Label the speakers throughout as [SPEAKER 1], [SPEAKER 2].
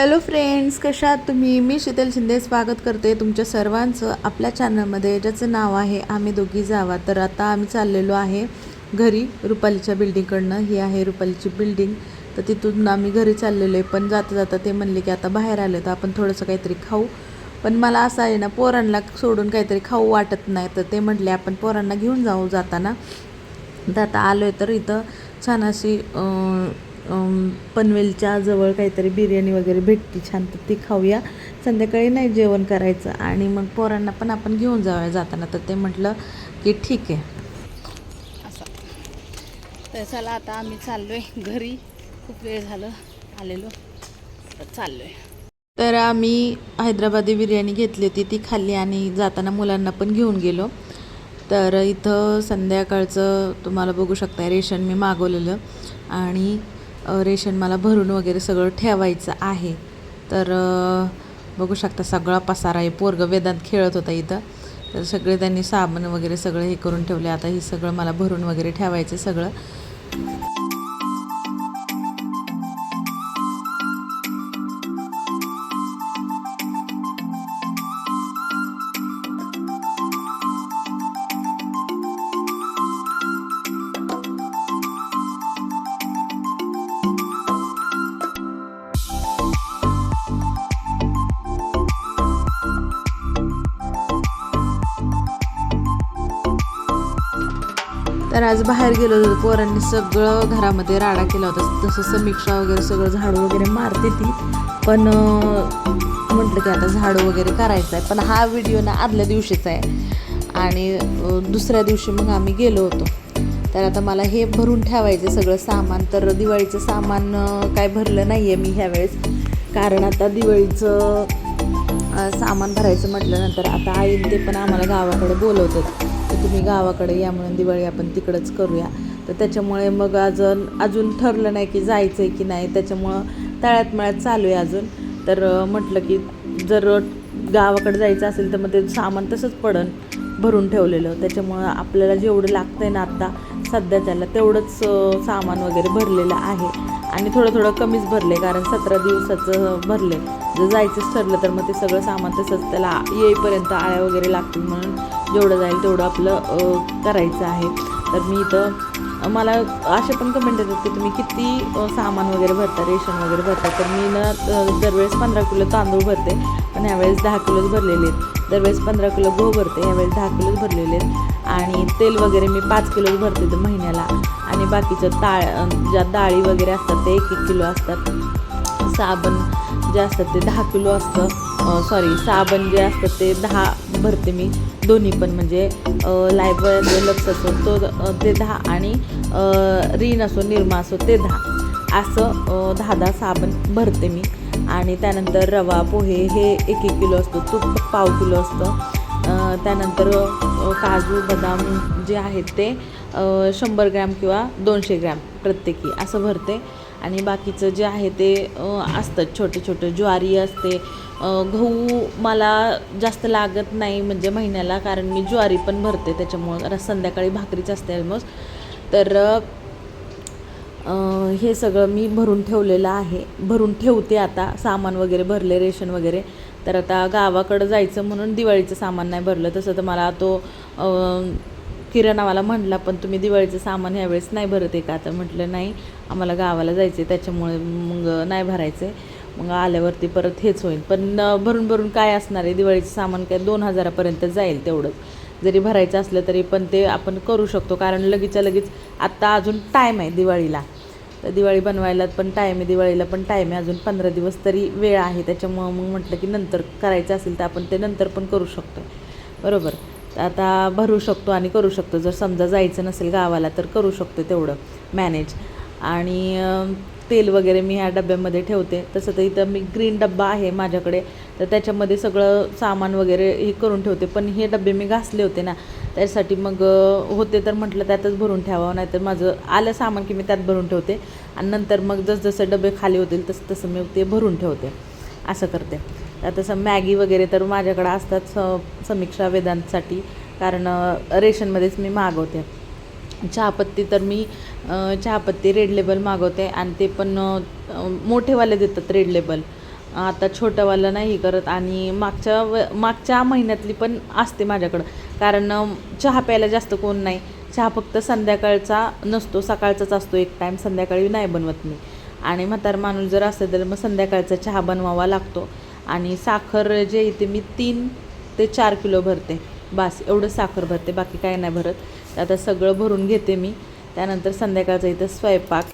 [SPEAKER 1] Hello friends कशा आहात तुम्ही? मी शीतल शिंदे स्वागत करते तुमच्या सर्वांचं आपल्या चॅनलमध्ये ज्याचं नाव आहे आम्ही दोघी जावा. तर आता आम्ही चाललेलो आहे घरी रुपालीच्या बिल्डिंगकडनं ही आहे रुपालीची बिल्डिंग तर तिथून आम्ही घरी चाललेलो आहे. पण जाता जाता ते म्हणले की आता बाहेर आलं तर आपण थोडंसं काहीतरी खाऊ. पण मला असं आहे ना पोरांना सोडून काहीतरी खाऊ वाटत नाही. तर ते म्हटले आपण पोरांना घेऊन जाऊ जाताना. तर आता आलो आहे तर इथं छान अशी पनवेलच्या जवळ काहीतरी बिर्याणी वगैरे भेटते छान तर ती खाऊया. संध्याकाळी नाही जेवण करायचं. आणि मग पोरांना पण आपण घेऊन जाऊया जाताना. तर ते म्हटलं की ठीक आहे.
[SPEAKER 2] असं. तर चला आता आम्ही चाललो आहे घरी. खूप वेळ झालं आलेलो तर चाललो आहे
[SPEAKER 1] तर आम्ही हैदराबादी बिर्याणी घेतली होती ती खाल्ली आणि जाताना मुलांना पण घेऊन गेलो. तर इथं संध्याकाळचं तुम्हाला बघू शकता रेशन मी मागवलेलं. आणि रेशन मला भरून वगैरे सगळं ठेवायचं आहे. तर बघू शकता सगळा पसारा आहे. पोरग वेदांत खेळत होता इथं. तर सगळे त्यांनी साबण वगैरे सगळं हे करून ठेवले. आता हे सगळं मला भरून वगैरे ठेवायचं सगळं. तर आज बाहेर गेलो होतो पोरांनी सगळं घरामध्ये राडा केला होता. तसं समीक्षा वगैरे सगळं झाडू वगैरे मारते ती. पण म्हटलं की आता झाडू वगैरे करायचं आहे. पण हा व्हिडिओ ना आदल्या दिवशीचा आहे. आणि दुसऱ्या दिवशी मग आम्ही गेलो होतो. तर आता मला हे भरून ठेवायचं सगळं सामान. तर दिवाळीचं सामान काय भरलं नाही आहे मी ह्यावेळेस. कारण आता दिवाळीचं सामान भरायचं म्हटल्यानंतर आता आई ते पण आम्हाला गावाकडे बोलवतात. तुम्ही गावाकडे या म्हणून दिवाळी आपण तिकडंच करूया. तर त्याच्यामुळे मग अजून अजून ठरलं नाही की जायचं आहे की नाही. त्याच्यामुळं तळ्यात मळ्यात चालू आहे अजून. तर म्हटलं की जर गावाकडे जायचं असेल तर मग ते सामान तसंच पडन भरून ठेवलेलं. त्याच्यामुळं आपल्याला जेवढं लागतं आहे ना आत्ता सध्या त्याला तेवढंच सामान वगैरे भरलेलं आहे. आणि थोडं थोडं कमीच भरले कारण सतरा दिवसाचं भरले जर जायचंच ठरलं तर मग ते सगळं सामान तसंच त्याला येईपर्यंत आळ्या वगैरे लागतील म्हणून जेवढं जाईल तेवढं आपलं करायचं आहे. तर मी इथं मला असे पण कमेंट येतात की तुम्ही किती सामान वगैरे भरता रेशन वगैरे भरता. तर मी ना दरवेळेस पंधरा किलो तांदूळ भरते पण ह्यावेळेस दहा किलोच भरलेले आहेत. दरवेळेस पंधरा किलो गहू भरते यावेळेस दहा किलोच भरलेले आहेत. आणि तेल वगैरे मी पाच किलोच भरते तर महिन्याला. आणि बाकीचं ताळ ज्या डाळी वगैरे असतात ते एक एक किलो असतात. साबण जे असतात ते दहा किलो असतं. सॉरी साबण जे असतं ते दहा भरते मी. दोन्ही पण म्हणजे लायबॉय जो लक्ष असो तो ते दहा आणि रीन असो निरमा असो ते दहा. असं दहा दहा साबण भरते मी. आणि त्यानंतर रवा पोहे हे एक एक किलो असतो. तूप पाव किलो असतं. त्यानंतर काजू बदाम जे आहेत ते शंभर ग्रॅम किंवा दोनशे ग्रॅम प्रत्येकी असं भरते. आणि बाकीचं जे आहे ते असतं. छोटे छोटे ज्वारी असते. गहू मला जास्त लागत नाही म्हणजे महिन्याला कारण मी ज्वारी पण भरते त्याच्यामुळं संध्याकाळी भाकरीच असते ऑलमोस्ट तर हे सगळं मी भरून ठेवलेलं आहे. भरून ठेवते आता सामान वगैरे भरले रेशन वगैरे. तर आता गावाकडं जायचं म्हणून दिवाळीचं सामान नाही भरलं. तसं तर मला तो किराणावाला म्हटला पण तुम्ही दिवाळीचं सामान ह्यावेळेस नाही भरत आहे का? तर म्हटलं नाही आम्हाला गावाला जायचं आहे त्याच्यामुळे मग नाही भरायचं आहे मग आल्यावरती परत हेच होईल. पण भरून भरून काय असणार आहे? दिवाळीचं सामान काय दोन हजारापर्यंत जाईल तेवढंच जरी भरायचं असलं तरी पण ते आपण करू शकतो. कारण लगेचच्या लगेच आत्ता अजून टाईम आहे दिवाळीला. तर दिवाळी बनवायला पण टाईम आहे. दिवाळीला पण टाईम आहे. अजून पंधरा दिवस तरी वेळ आहे. त्याच्यामुळं मग म्हटलं की नंतर करायचं असेल तर आपण ते नंतर पण करू शकतो. बरोबर? तर आता भरू शकतो आणि करू शकतो. जर समजा जायचं नसेल गावाला तर करू शकतो तेवढं. मॅनेज आणि तेल वगैरे मी ह्या डब्यामध्ये ठेवते. तसं तर इथं मी ग्रीन डब्बा आहे माझ्याकडे. तर त्याच्यामध्ये सगळं सामान वगैरे हे करून ठेवते. पण हे डबे मी घासले होते ना त्यासाठी मग होते तर म्हटलं त्यातच भरून ठेवावं नाही तर माझं आलं सामान की मी त्यात भरून ठेवते. आणि नंतर मग जसजसं डबे खाली होतील तसं तसं मी ते भरून ठेवते. असं करते. तसं मॅगी वगैरे तर माझ्याकडं असतात स समीक्षा वेदांतसाठी. कारण रेशनमध्येच मी मागवते. चहापत्ती तर मी चहापत्ती रेड लेबल मागवते आणि ते पण मोठेवाले देतात रेड लेबल आता छोटंवालं नाही करत आणि मागच्या व मागच्या महिन्यातली पण असते माझ्याकडं. कारण चहा प्यायला जास्त कोण नाही. चहा फक्त संध्याकाळचा नसतो सकाळचाच असतो एक टाईम संध्याकाळी नाही बनवत मी. आणि म्हातार माणूस जर असेल तर मग संध्याकाळचा चहा बनवावा लागतो. आणि साखर जे इथे मी तीन ते चार किलो भरते. बास एवढं साखर भरते बाकी काय नाही भरत. तर आता सगळं भरून घेते मी. त्यानंतर संध्याकाळचा इथं स्वयंपाक.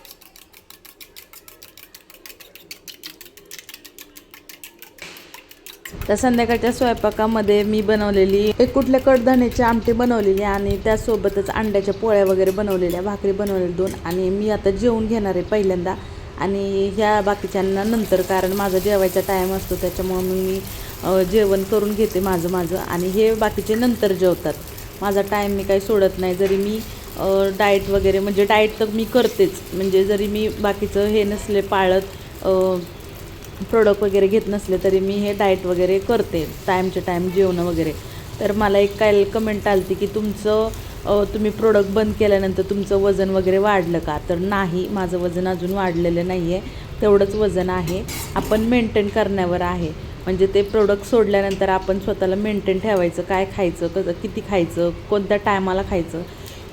[SPEAKER 1] त्या संध्याकाळच्या स्वयंपाकामध्ये मी बनवलेली एक कुठल्या कडधान्याची आमटी बनवलेली आणि त्यासोबतच अंड्याच्या पोळ्या वगैरे बनवलेल्या भाकरी बनवलेल्या दोन. आणि मी आता जेवून घेणार आहे पहिल्यांदा. आणि ह्या बाकीच्यांना नंतर कारण माझा जेवायचा टाईम असतो त्याच्यामुळं मी जेवण करून घेते माझं माझं आणि हे बाकीचे नंतर जेवतात. माझा टाईम मी काही सोडत नाही. जरी मी डाएट वगैरे म्हणजे डाएट तर मी करतेच. म्हणजे जरी मी बाकीचं हे नसले पाळत प्रोडक्ट वगैरे घेत नसले तरी मी हे डाएट वगैरे करते. टाईमचे टाईम जेवणं वगैरे. तर मला एक काय कमेंट आली की तुमचं तुम्ही प्रोडक्ट बंद केल्यानंतर तुमचं वजन वगैरे वाढलं का? तर नाही माझं वजन अजून वाढलेलं नाही आहे तेवढंच वजन आहे. आपण मेंटेन करण्यावर आहे. म्हणजे ते प्रोडक्ट सोडल्यानंतर आपण स्वतःला मेंटेन ठेवायचं काय खायचं कसं किती खायचं कोणत्या टायमाला खायचं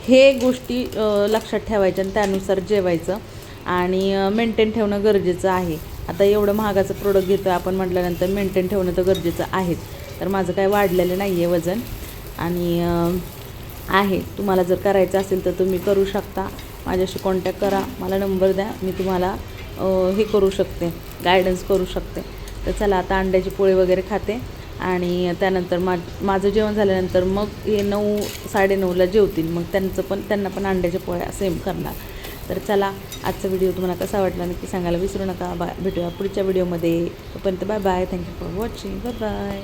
[SPEAKER 1] हे गोष्टी लक्षात ठेवायच्या आणि त्यानुसार जेवायचं आणि मेंटेन ठेवणं गरजेचं आहे. आता एवढं महागाचं प्रोडक्ट घेतो आपण म्हटल्यानंतर मेंटेन ठेवणं तर गरजेचं आहेच. तर माझं काय वाढलेलं नाही आहे वजन आणि आहे. तुम्हाला जर करायचं असेल तर तुम्ही करू शकता. माझ्याशी कॉन्टॅक्ट करा. मला नंबर द्या. मी तुम्हाला हे करू शकते. गायडन्स करू शकते. तर चला आता अंड्याची पोळी वगैरे खाते. आणि त्यानंतर मा माझं जेवण झाल्यानंतर मग हे नऊ साडेनऊला जेवतील. मग त्यांचं पण त्यांना पण अंड्याच्या पोळ्या सेम करणार. तर चला आजचा व्हिडिओ तुम्हाला कसा वाटला नक्की सांगायला विसरू नका. बाय भेटूया पुढच्या व्हिडिओमध्ये. तोपर्यंत bye bye. Thank you for watching bye bye